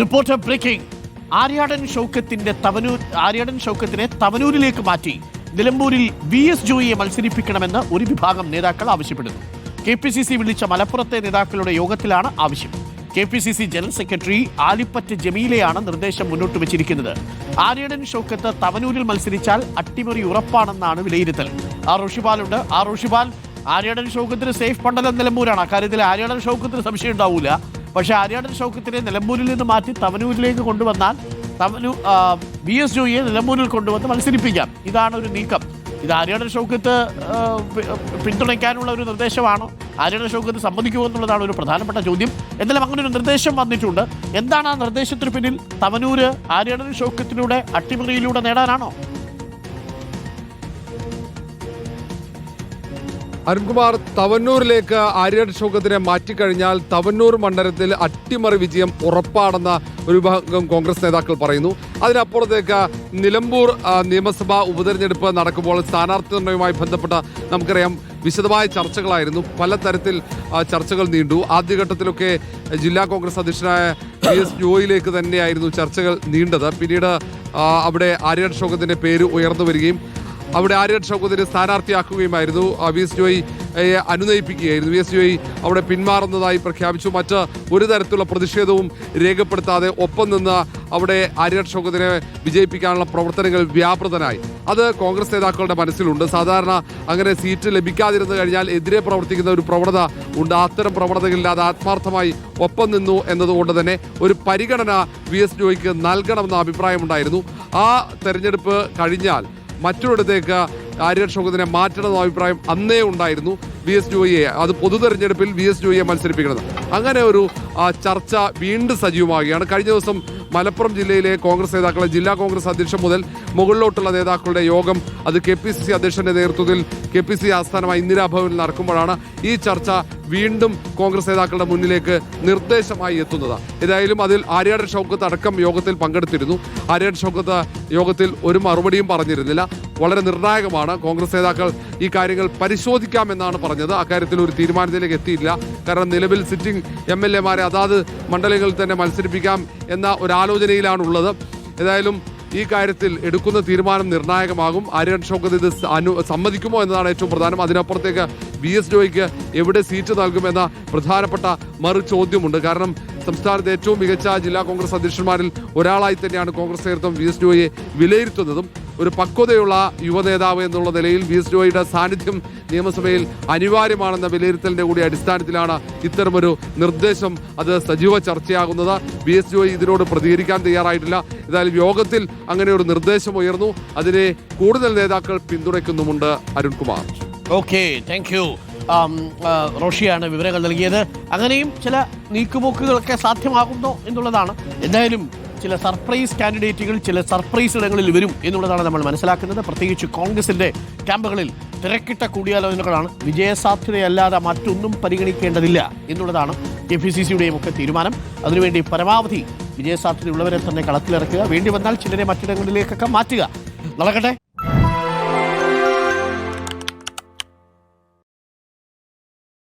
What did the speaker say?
Reporter breaking Aryadan ഷൗക്കത്തിന്റെ തവനൂർ ആര്യാടൻ ഷൗക്കത്തിനെ തവനൂരിലേക്ക് മാറ്റി. നിലമ്പൂരിൽ വി എസ് ജോയിയെ മത്സരിപ്പിക്കണമെന്ന് ഒരു വിഭാഗം നേതാക്കൾ ആവശ്യപ്പെടുന്നു. കെ പി സി സി വിളിച്ച മലപ്പുറത്തെ നേതാക്കളുടെ യോഗത്തിലാണ് ആവശ്യം. K P C C general secretary Alippatt ജമീലയാണ് നിർദ്ദേശം മുന്നോട്ട് വെച്ചിരിക്കുന്നത്. ആര്യടൻ ഷൗക്കത്ത് തവനൂരിൽ മത്സരിച്ചാൽ അട്ടിമറി ഉറപ്പാണെന്നാണ് വിലയിരുത്തൽ. ആ ഋഷിപാലുണ്ട് ആ ഋഷിപാൽ ആര്യടൻ ഷൗക്കത്തിന് സേഫ് പണ്ടലം നിലമ്പൂരാണ്. അക്കാര്യത്തിൽ ആര്യടൻ ഷൗക്കത്തിന് സംശയം ഉണ്ടാവൂല. പക്ഷേ ആര്യാടൻ ഷൗക്കത്തിനെ നിലമ്പൂരിൽ നിന്ന് മാറ്റി തവനൂരിലേക്ക് കൊണ്ടുവന്നാൽ തവനൂ വി എസ് ജോയിയെ നിലമ്പൂരിൽ കൊണ്ടുവന്ന് മത്സരിപ്പിക്കാം. ഇതാണ് ഒരു നീക്കം. ഇത് ആര്യാടൻ ഷൗക്കത്ത് പിന്തുണയ്ക്കാനുള്ള ഒരു നിർദ്ദേശമാണോ. ആര്യാടൻ ഷൗക്കത്ത് സമ്മതിക്കുമോ എന്നുള്ളതാണ് ഒരു പ്രധാനപ്പെട്ട ചോദ്യം. എന്തായാലും അങ്ങനെ ഒരു നിർദ്ദേശം വന്നിട്ടുണ്ട്. എന്താണ് ആ നിർദ്ദേശത്തിന് പിന്നിൽ തവനൂര് ആര്യാടൻ ഷൗക്കത്തിലൂടെ അട്ടിമറിയിലൂടെ നേടാനാണോ? അരുൺകുമാർ തവന്നൂരിലേക്ക് ആര്യാട് ഷൗക്കത്തിനെ മാറ്റിക്കഴിഞ്ഞാൽ തവന്നൂർ മണ്ഡലത്തിൽ അട്ടിമറി വിജയം ഉറപ്പാണെന്ന് ഒരു വിഭാഗം കോൺഗ്രസ് നേതാക്കൾ പറയുന്നു. അതിനപ്പുറത്തേക്ക് നിലമ്പൂർ നിയമസഭാ ഉപതെരഞ്ഞെടുപ്പ് നടക്കുമ്പോൾ സ്ഥാനാർത്ഥി നിർണയവുമായി ബന്ധപ്പെട്ട നമുക്കറിയാം വിശദമായ ചർച്ചകളായിരുന്നു. പലതരത്തിൽ ചർച്ചകൾ നീണ്ടു. ആദ്യഘട്ടത്തിലൊക്കെ ജില്ലാ കോൺഗ്രസ് അധ്യക്ഷനായ പി എസ് ജോയിലേക്ക് തന്നെയായിരുന്നു ചർച്ചകൾ നീണ്ടത്. പിന്നീട് അവിടെ ആര്യാട് പേര് ഉയർന്നു വരികയും അവിടെ ആര്യൻ ഷൗക്കത്തിനെ സ്ഥാനാർത്ഥിയാക്കുകയുമായിരുന്നു. വി എസ് ജോയി അനുനയിപ്പിക്കുകയായിരുന്നു. വി എസ് ജോയി അവിടെ പിന്മാറുന്നതായി പ്രഖ്യാപിച്ചു. മറ്റ് ഒരു തരത്തിലുള്ള പ്രതിഷേധവും രേഖപ്പെടുത്താതെ ഒപ്പം നിന്ന് അവിടെ ആര്യൻ ഷൗക്കത്തിനെ വിജയിപ്പിക്കാനുള്ള പ്രവർത്തനങ്ങൾ വ്യാപൃതനായി. അത് കോൺഗ്രസ് നേതാക്കളുടെ മനസ്സിലുണ്ട്. സാധാരണ അങ്ങനെ സീറ്റ് ലഭിക്കാതിരുന്നു കഴിഞ്ഞാൽ എതിരെ പ്രവർത്തിക്കുന്ന ഒരു പ്രവണത ഉണ്ട്. അത്തരം പ്രവണതകളില്ലാതെ ആത്മാർത്ഥമായി ഒപ്പം നിന്നു എന്നതുകൊണ്ട് തന്നെ ഒരു പരിഗണന വി എസ് ജോയിക്ക് നൽകണമെന്ന അഭിപ്രായമുണ്ടായിരുന്നു. ആ തെരഞ്ഞെടുപ്പ് കഴിഞ്ഞാൽ മറ്റൊരിടത്തേക്ക് ആര്യൻ ഷൗക്കത്തിനെ മാറ്റണമെന്ന അഭിപ്രായം അന്നേ ഉണ്ടായിരുന്നു വി എസ് ജോയിയെ. അത് പൊതു തെരഞ്ഞെടുപ്പിൽ വി എസ് ജോയിയെ മത്സരിപ്പിക്കുന്നത്. അങ്ങനെ ഒരു ചർച്ച വീണ്ടും സജീവമാകുകയാണ് കഴിഞ്ഞ ദിവസം മലപ്പുറം ജില്ലയിലെ കോൺഗ്രസ് നേതാക്കളെ ജില്ലാ കോൺഗ്രസ് അധ്യക്ഷൻ മുതൽ മുകളിലോട്ടുള്ള നേതാക്കളുടെ യോഗം അത് കെ പി സി സി അധ്യക്ഷന്റെ നേതൃത്വത്തിൽ കെ പി സി ആസ്ഥാനമായ ഇന്ദിരാഭവനിൽ നടക്കുമ്പോഴാണ് ഈ ചർച്ച വീണ്ടും കോൺഗ്രസ് നേതാക്കളുടെ മുന്നിലേക്ക് നിർദ്ദേശമായി എത്തുന്നത്. ഏതായാലും അതിൽ ആര്യാടൻ ഷൗക്കത്ത് അടക്കം യോഗത്തിൽ പങ്കെടുത്തിരുന്നു. ആര്യാടൻ ഷൗക്കത്ത് യോഗത്തിൽ ഒരു മറുപടിയും പറഞ്ഞിരുന്നില്ല. വളരെ നിർണായകമാണ്. കോൺഗ്രസ് നേതാക്കൾ ഈ കാര്യങ്ങൾ പരിശോധിക്കാമെന്നാണ് പറഞ്ഞത്. അക്കാര്യത്തിൽ ഒരു തീരുമാനത്തിലേക്ക് എത്തിയില്ല കാരണം നിലവിൽ സിറ്റിംഗ് എം എൽ എമാരെ അതാത് മണ്ഡലങ്ങളിൽ തന്നെ മത്സരിപ്പിക്കാം എന്ന ഒരു ആലോചനയിലാണ് ഉള്ളത് ഏതായാലും ഈ കാര്യത്തിൽ എടുക്കുന്ന തീരുമാനം നിർണായകമാകും. ആര്യൻ ഷൗക്കത്ത് ഇത് അനു സമ്മതിക്കുമോ എന്നതാണ് ഏറ്റവും പ്രധാനം. അതിനപ്പുറത്തേക്ക് വി എസ് ജോയ്ക്ക് എവിടെ സീറ്റ് നൽകുമെന്ന പ്രധാനപ്പെട്ട മറു ചോദ്യമുണ്ട് കാരണം സംസ്ഥാനത്തെ ഏറ്റവും മികച്ച ജില്ലാ കോൺഗ്രസ് അധ്യക്ഷന്മാരിൽ ഒരാളായി തന്നെയാണ് കോൺഗ്രസ് നേതൃത്വം വി എസ് ജോയെ വിലയിരുത്തുന്നതും ഒരു പക്വതയുള്ള യുവനേതാവ് എന്നുള്ള നിലയിൽ വി എസ് ജോയുടെ സാന്നിധ്യം നിയമസഭയിൽ അനിവാര്യമാണെന്ന വിലയിരുത്തലിന്റെ കൂടി അടിസ്ഥാനത്തിലാണ് ഇത്തരമൊരു നിർദ്ദേശം അത് സജീവ ചർച്ചയാകുന്നത്. വി എസ് ജോയി ഇതിനോട് പ്രതികരിക്കാൻ തയ്യാറായിട്ടില്ല. ഏതായാലും യോഗത്തിൽ അങ്ങനെ ഒരു നിർദ്ദേശം ഉയർന്നു. അതിനെ കൂടുതൽ നേതാക്കൾ പിന്തുണയ്ക്കുന്നുമുണ്ട് അരുൺകുമാർ. ഓക്കെ താങ്ക് റോഷിയാണ് വിവരങ്ങൾ നൽകിയത്. അങ്ങനെയും ചില നീക്കുപോക്കുകളൊക്കെ സാധ്യമാകുന്നു എന്നുള്ളതാണ്. എന്തായാലും ചില സർപ്രൈസ് കാൻഡിഡേറ്റുകൾ ചില സർപ്രൈസ് ഇടങ്ങളിൽ വരും എന്നുള്ളതാണ് നമ്മൾ മനസ്സിലാക്കുന്നത്. പ്രത്യേകിച്ച് കോൺഗ്രസിന്റെ ക്യാമ്പുകളിൽ തിരക്കിട്ട കൂടിയാലോചനകളാണ്. വിജയസാധ്യതയല്ലാതെ മറ്റൊന്നും പരിഗണിക്കേണ്ടതില്ല എന്നുള്ളതാണ് കെ പി സി സിയുടെയും ഒക്കെ തീരുമാനം. അതിനുവേണ്ടി പരമാവധി വിജയസാധ്യതയുള്ളവരെ തന്നെ കളത്തിലിറക്കുക. വേണ്ടി വന്നാൽ ചിലരെ മറ്റിടങ്ങളിലേക്കൊക്കെ മാറ്റുക. നടക്കട്ടെ.